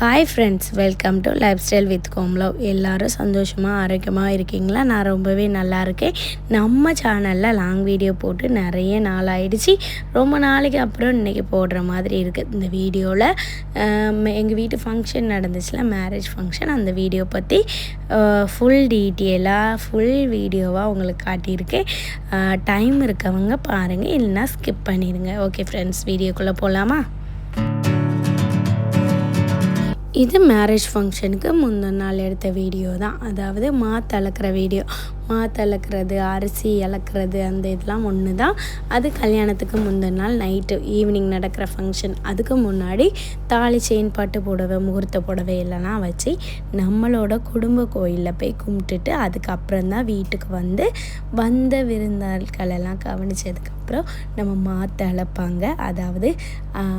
Hi friends welcome to lifestyle with கோம்லவ் எல்லோரும் சந்தோஷமாக ஆரோக்கியமாக இருக்கீங்களா? நான் ரொம்பவே நல்லா இருக்கேன். நம்ம சேனலில் லாங் வீடியோ போட்டு நிறைய நாள் ஆயிடுச்சு. ரொம்ப நாளைக்கு அப்புறம் இன்றைக்கி போடுற மாதிரி இருக்குது இந்த வீடியோவில் எங்கள் வீட்டு ஃபங்க்ஷன் நடந்துச்சுல மேரேஜ் ஃபங்க்ஷன் அந்த வீடியோ பற்றி ஃபுல் டீட்டெயிலாக ஃபுல் வீடியோவாக உங்களுக்கு காட்டியிருக்கேன். டைம் இருக்கவங்க பாருங்கள் இல்லைன்னா ஸ்கிப் பண்ணிடுங்க. ஓகே ஃப்ரெண்ட்ஸ் வீடியோக்குள்ளே போகலாமா இது மேரேஜ் ஃபங்க்ஷனுக்கு முந்தின நாள் எடுத்த வீடியோ தான். அதாவது மாத்து வீடியோ மாத்து அளக்கிறது அரிசி இழக்கிறது அந்த இதெல்லாம் ஒன்று தான் அது கல்யாணத்துக்கு முந்தின நாள் நைட்டு ஈவினிங் நடக்கிற ஃபங்க்ஷன் அதுக்கு முன்னாடி தாலி செயின் பாட்டு புடவை முகூர்த்த புடவை எல்லாம் வச்சு நம்மளோட குடும்ப கோயிலில் போய் கும்பிட்டுட்டு அதுக்கப்புறம் தான் வீட்டுக்கு வந்து வந்த விருந்தாள்களெல்லாம் கவனித்ததுக்கப்புறம் நம்ம மாற்ற அளப்பாங்க அதாவது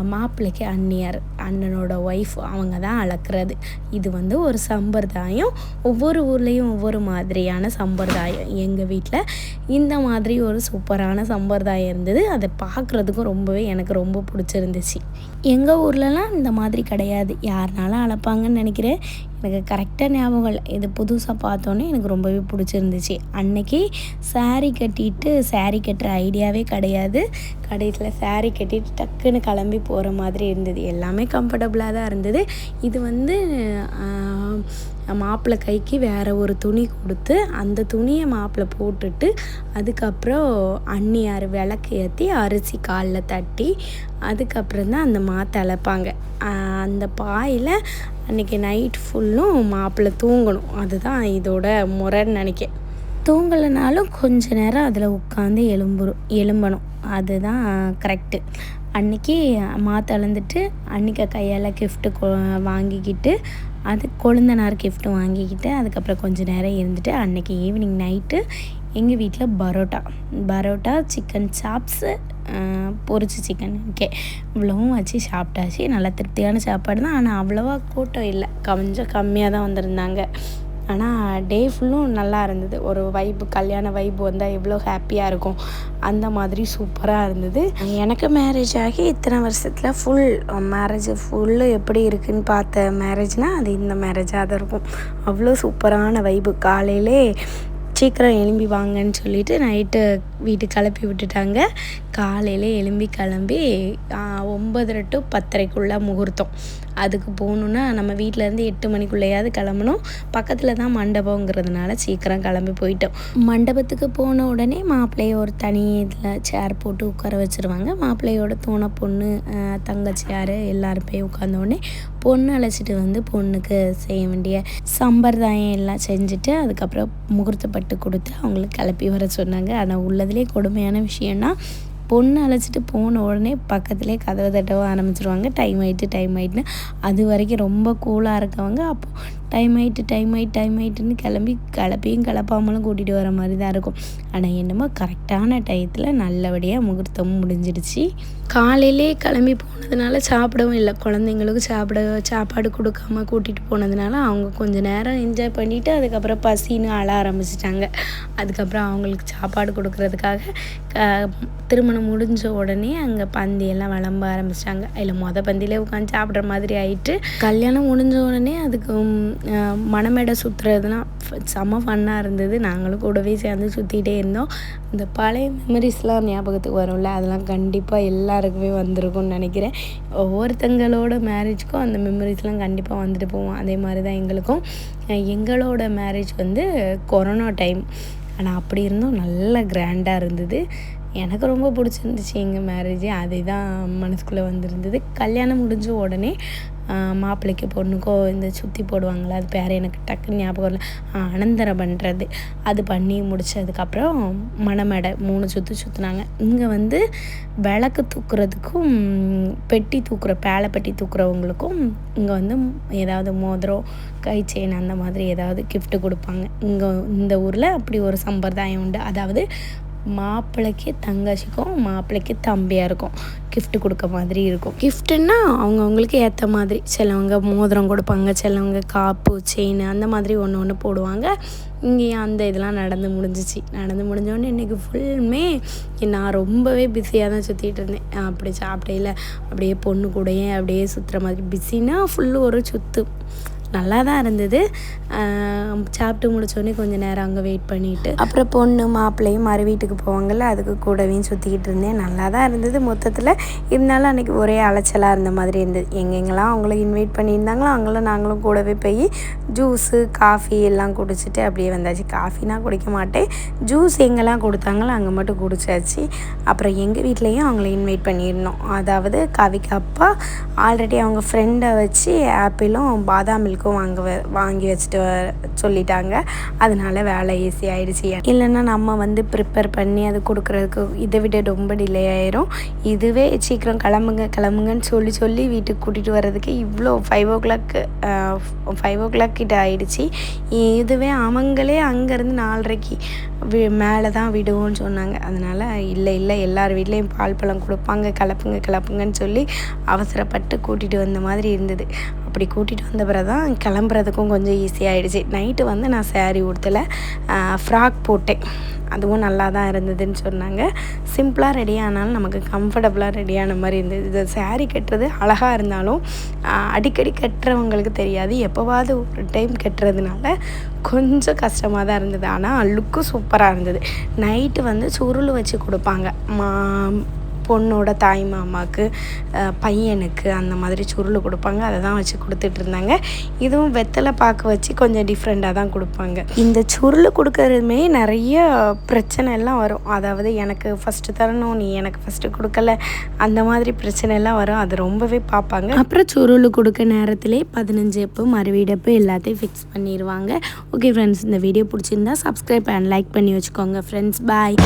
மாப்பிள்ளைக்கு அந்நியார் அண்ணனோட ஒய்ஃப் அவங்க தான் அளக்கிறது இது வந்து ஒரு சம்பிரதாயம். ஒவ்வொரு ஊர்லேயும் ஒவ்வொரு மாதிரியான சம்பிரதாயம் எங்கள் வீட்டில் இந்த மாதிரி ஒரு சூப்பரான சம்பிரதாயம் இருந்தது. அதை பார்க்குறதுக்கும் ரொம்பவே எனக்கு ரொம்ப பிடிச்சிருந்துச்சு. எங்கள் ஊர்லலாம் இந்த மாதிரி கிடையாது. யாருனாலும் அளப்பாங்கன்னு நினைக்கிறேன். எனக்கு கரெக்டாக ஞாபகம் இல்லை. இது புதுசாக பார்த்தோன்னே எனக்கு ரொம்பவே பிடிச்சிருந்துச்சு. அன்னைக்கு சாரீ கட்டிட்டு சாரீ கட்டுற ஐடியாவே கிடையாது. கடைசியில் சாரீ கட்டிட்டு டக்குன்னு கிளம்பி போகிற மாதிரி இருந்தது. எல்லாமே கம்ஃபர்டபுளாக தான் இருந்தது. இது வந்து மாப்பிள்ளை கைக்கு வேறு ஒரு துணி கொடுத்து அந்த துணியை மாப்பிள்ளை போட்டுட்டு அதுக்கப்புறம் அண்ணியார் விளக்கு ஏற்றி அரிசி காலில் தட்டி அதுக்கப்புறம் தான் அந்த மாற்ற அழைப்பாங்க அந்த பாயில் அன்றைக்கி நைட் ஃபுல்லும் மாப்பிள்ளை தூங்கணும். அதுதான் இதோட முறைன்னு நினைக்க தூங்கலைனாலும் கொஞ்ச நேரம் அதில் உட்காந்து எலும்புரும் எலும்பணும் அதுதான் கரெக்டு அன்றைக்கி அம்மா அளந்துட்டு அன்றைக்கி கையால் கிஃப்ட்டு வாங்கிக்கிட்டு அது கொழுந்தனார் கிஃப்ட்டு வாங்கிக்கிட்டு அதுக்கப்புறம் கொஞ்சம் நேரம் இருந்துட்டு அன்றைக்கி ஈவினிங் நைட்டு எங்கள் வீட்டில் பரோட்டா. பரோட்டா சிக்கன் சாப்ஸு பொரிச்சு சிக்கன் ஓகே இவ்வளவும் வச்சு சாப்பிட்டாச்சு. நல்லா திருப்தியான சாப்பாடு தான் ஆனால் அவ்வளோவா கூட்டம் இல்லை. கொஞ்சம் கம்மியாக தான் வந்திருந்தாங்க. ஆனால் டே ஃபுல்லும் நல்லா இருந்தது. ஒரு வைப்பு கல்யாண வைப்பு வந்தால் எவ்வளோ ஹாப்பியாக இருக்கும் அந்த மாதிரி சூப்பராக இருந்தது. எனக்கு மேரேஜ் ஆகி இத்தனை வருஷத்தில் ஃபுல் மேரேஜ் ஃபுல்லு எப்படி இருக்குன்னு பார்த்த மேரேஜ்னால் அது இந்த மேரேஜாக தான் இருக்கும். அவ்வளோ சூப்பரான வைப்பு காலையிலே சீக்கிரம் எழும்பி வாங்கன்னு சொல்லிவிட்டு நைட்டு வீட்டுக்கு கிளப்பி விட்டுட்டாங்க. காலையில் எழும்பி கிளம்பி ஒம்பதரை டு பத்தரைக்குள்ளே முகூர்த்தம். அதுக்கு போகணுன்னா நம்ம வீட்டிலேருந்து எட்டு மணிக்குள்ளேயாவது கிளம்பணும். பக்கத்தில் தான் மண்டபங்கிறதுனால சீக்கிரம் கிளம்பி போயிட்டோம். மண்டபத்துக்கு போன உடனே மாப்பிள்ளைய ஒரு தனி இதில் சேர் போட்டு உட்கார வச்சுருவாங்க. மாப்பிள்ளையோட தோண பொண்ணு தங்கச்சியார் எல்லோரும் போய் உட்காந்த உடனே பொண்ணு அழைச்சிட்டு வந்து பொண்ணுக்கு செய்ய வேண்டிய சம்பிரதாயம் எல்லாம் செஞ்சுட்டு அதுக்கப்புறம் முகூர்த்தப்பட்டு கொடுத்து அவங்களுக்கு கிளப்பி வர சொன்னாங்க. ஆனால் உள்ளதுலேயே கொடுமையான விஷயம்னா பொண்ணு அழைச்சிட்டு போன உடனே பக்கத்துலேயே கதவை தட்டவும் ஆரம்பிச்சிருவாங்க. டைம் ஆகிட்டு டைம் ஆகிட்டுன்னு அது வரைக்கும் ரொம்ப கூலாக இருக்கவங்க. அப்போது டைம் ஆகிட்டு டைம் ஆகிட்டு டைம் ஆகிட்டுன்னு கிளம்பி கிளப்பியும் கிளப்பாமலும் கூட்டிகிட்டு வர மாதிரி தான் இருக்கும். ஆனால் என்னமோ கரெக்டான டயத்தில் நல்லபடியாக முகூர்த்தமும் முடிஞ்சிடுச்சு. காலையிலே கிளம்பி போனதுனால சாப்பிடவும் இல்லை. குழந்தைங்களுக்கு சாப்பிட சாப்பாடு கொடுக்காம கூட்டிகிட்டு போனதுனால அவங்க கொஞ்சம் நேரம் என்ஜாய் பண்ணிவிட்டு அதுக்கப்புறம் பசின்னு அழ ஆரம்பிச்சிட்டாங்க. அதுக்கப்புறம் அவங்களுக்கு சாப்பாடு கொடுக்குறதுக்காக திருமணம் முடிஞ்ச உடனே அங்கே பந்தியெல்லாம் விளம்ப ஆரம்பிச்சிட்டாங்க. இல்லை மொதல் பந்தியிலே உட்காந்து சாப்பிட்ற மாதிரி ஆயிட்டு கல்யாணம் முடிஞ்ச உடனே அதுக்கு மணமேடை சுற்றுறதுலாம் செம்ம ஃபன்னாக இருந்தது. நாங்களும் கூடவே சேர்ந்து சுற்றிக்கிட்டே இருந்தோம். இந்த பழைய மெமரிஸ்லாம் ஞாபகத்துக்கு வரும்ல? அதெல்லாம் கண்டிப்பாக எல்லாருக்குமே வந்திருக்கும்னு நினைக்கிறேன். ஒவ்வொருத்தங்களோட மேரேஜ்க்கும் அந்த மெமரிஸ்லாம் கண்டிப்பாக வந்துட்டு போவோம் அதே மாதிரி தான் எங்களுக்கும் எங்களோட மேரேஜ் வந்து கொரோனா டைம் ஆனால் அப்படி இருந்தும் நல்ல கிராண்டாக இருந்தது. எனக்கு ரொம்ப பிடிச்சிருந்துச்சி எங்கள் மேரேஜ் அதே தான் மனசுக்குள்ளே வந்திருந்தது. கல்யாணம் முடிஞ்ச உடனே மாப்பிள்ளைக்கு பொண்ணுக்கோ இந்த சுற்றி போடுவாங்களே அது பேர் எனக்கு டக்குன்னு ஞாபகம் இல்லை அனந்தரம் பண்ணுறது அது பண்ணி முடித்ததுக்கப்புறம் மணமேடை மூணு சுற்று சுற்றுனாங்க இங்கே வந்து விளக்கு தூக்குறதுக்கும் பெட்டி தூக்குற பேலை பெட்டி தூக்குறவங்களுக்கும் இங்கே வந்து ஏதாவது மோதிரம் கை செயின் அந்த மாதிரி ஏதாவது கிஃப்ட்டு கொடுப்பாங்க. இங்கே இந்த ஊரில் அப்படி ஒரு சம்பிரதாயம் உண்டு. அதாவது மாப்பிள்ளைக்கு தங்கச்சிக்கும் மாப்பிள்ளைக்கு தம்பியாக இருக்கும் கிஃப்ட் கொடுக்க மாதிரி இருக்கும். கிஃப்ட்டுன்னா அவங்கவுங்களுக்கு ஏற்ற மாதிரி. சிலவங்க மோதிரம் கொடுப்பாங்க சிலவங்க காப்பு செயின் அந்த மாதிரி ஒன்று ஒன்று போடுவாங்க. இங்கேயும் அந்த இதெல்லாம் நடந்து முடிஞ்சிச்சு. நடந்து முடிஞ்சோடனே இன்றைக்கி ஃபுல்லுமே நான் ரொம்பவே பிஸியாக தான் சுற்றிட்டு இருந்தேன். அப்படி சாப்பிடையில அப்படியே பொண்ணு கூடயே அப்படியே சுற்றுற மாதிரி. பிஸின்னா ஃபுல்லு ஒரு சுற்று நல்லா தான் இருந்தது சாப்பிட்டு முடிச்சோடனே கொஞ்சம் நேரம் அங்கே வெயிட் பண்ணிவிட்டு அப்புறம் பொண்ணு மாப்பிள்ளையும் மறு வீட்டுக்கு போவாங்கள்ல அதுக்கு கூடவே சுற்றிக்கிட்டு இருந்தேன். நல்லா தான் இருந்தது. மொத்தத்தில் இருந்தாலும் அன்றைக்கி ஒரே அலைச்சலாக இருந்த மாதிரி இருந்தது. எங்கெங்கெல்லாம் அவங்கள இன்வைட் பண்ணியிருந்தாங்களோ அங்கெல்லாம் நாங்களும் கூடவே போய் ஜூஸு காஃபி எல்லாம் குடிச்சிட்டு அப்படியே வந்தாச்சு. காஃபினா குடிக்க மாட்டேன். ஜூஸ் எங்கெல்லாம் கொடுத்தாங்களோ அங்கே மட்டும் குடிச்சாச்சு. அப்புறம் எங்கள் வீட்லேயும் அவங்கள இன்வைட் பண்ணியிருந்தோம். அதாவது கவிக்கு அப்பா ஆல்ரெடி அவங்க ஃப்ரெண்டை வச்சு ஆப்பிளும் பாதாம் மில்க் மில்க்கும் வாங்க வாங்கி வச்சுட்டு வ- சொல்லிட்டாங்க. அதனால வேலை ஈஸி ஆயிடுச்சு. இல்லைன்னா நம்ம வந்து ப்ரிப்பேர் பண்ணி அது கொடுக்குறதுக்கு இதை விட ரொம்ப டிலே ஆயிரும். இதுவே சீக்கிரம் கிளம்புங்க கிளம்புங்கன்னு சொல்லி சொல்லி வீட்டுக்கு கூட்டிகிட்டு வர்றதுக்கு இவ்வளோ five o'clock five o'clock கிட்ட ஆயிடுச்சு. இதுவே அவங்களே அங்கேருந்து நாலரைக்கு வி மேலே தான் விடுவோம்னு சொன்னாங்க. அதனால் இல்லை இல்லை எல்லார் வீட்லேயும் பால் பழம் கொடுப்பாங்க கிளப்புங்க கிளப்புங்கன்னு சொல்லி அவசரப்பட்டு கூட்டிகிட்டு வந்த மாதிரி இருந்தது. அப்படி கூட்டிகிட்டு வந்த பிறகு தான் கிளம்புறதுக்கும் கொஞ்சம் ஈஸியாகிடுச்சு நைட்டு வந்து நான் சேரீ உடுத்தலை ஃப்ராக் போட்டேன். அதுவும் நல்லா தான் இருந்ததுன்னு சொன்னாங்க. சிம்பிளாக ரெடி ஆனாலும் நமக்கு கம்ஃபர்டபுளாக ரெடியான மாதிரி இருந்தது. இது சேரீ கட்டுறது அழகாக இருந்தாலும் அடிக்கடி கட்டுறவங்களுக்கு தெரியாது. எப்போவாவது ஒரு டைம் கட்டுறதுனால கொஞ்சம் கஷ்டமாக தான் இருந்தது. ஆனால் லுக்கும் சூப்பராக இருந்தது. நைட்டு வந்து சுருள் வச்சு கொடுப்பாங்க. மா பொண்ணோட தாய் மாமாவுக்கு பையனுக்கு அந்த மாதிரி சுருள் கொடுப்பாங்க. அதை தான் வச்சு கொடுத்துட்டு இருந்தாங்க. இதுவும் வெத்தலை பார்க்க வச்சு கொஞ்சம் டிஃப்ரெண்ட்டாக தான் கொடுப்பாங்க. இந்த சுருள் கொடுக்கறதுமே நிறைய பிரச்சனை எல்லாம் வரும். அதாவது எனக்கு ஃபஸ்ட்டு தரணும் நீ எனக்கு ஃபஸ்ட்டு கொடுக்கல. அந்த மாதிரி பிரச்சனை எல்லாம் வரும். அது ரொம்பவே பார்ப்பாங்க. அப்புறம் சுருள் கொடுக்க நேரத்திலே பதினஞ்சு எப்பு மறுவீடப்பு எல்லாத்தையும் ஃபிக்ஸ் பண்ணிடுவாங்க ஓகே ஃப்ரெண்ட்ஸ் இந்த வீடியோ பிடிச்சிருந்தா சப்ஸ்கிரைப் அண்ட் லைக் பண்ணி வச்சுக்கோங்க ஃப்ரெண்ட்ஸ் பாய்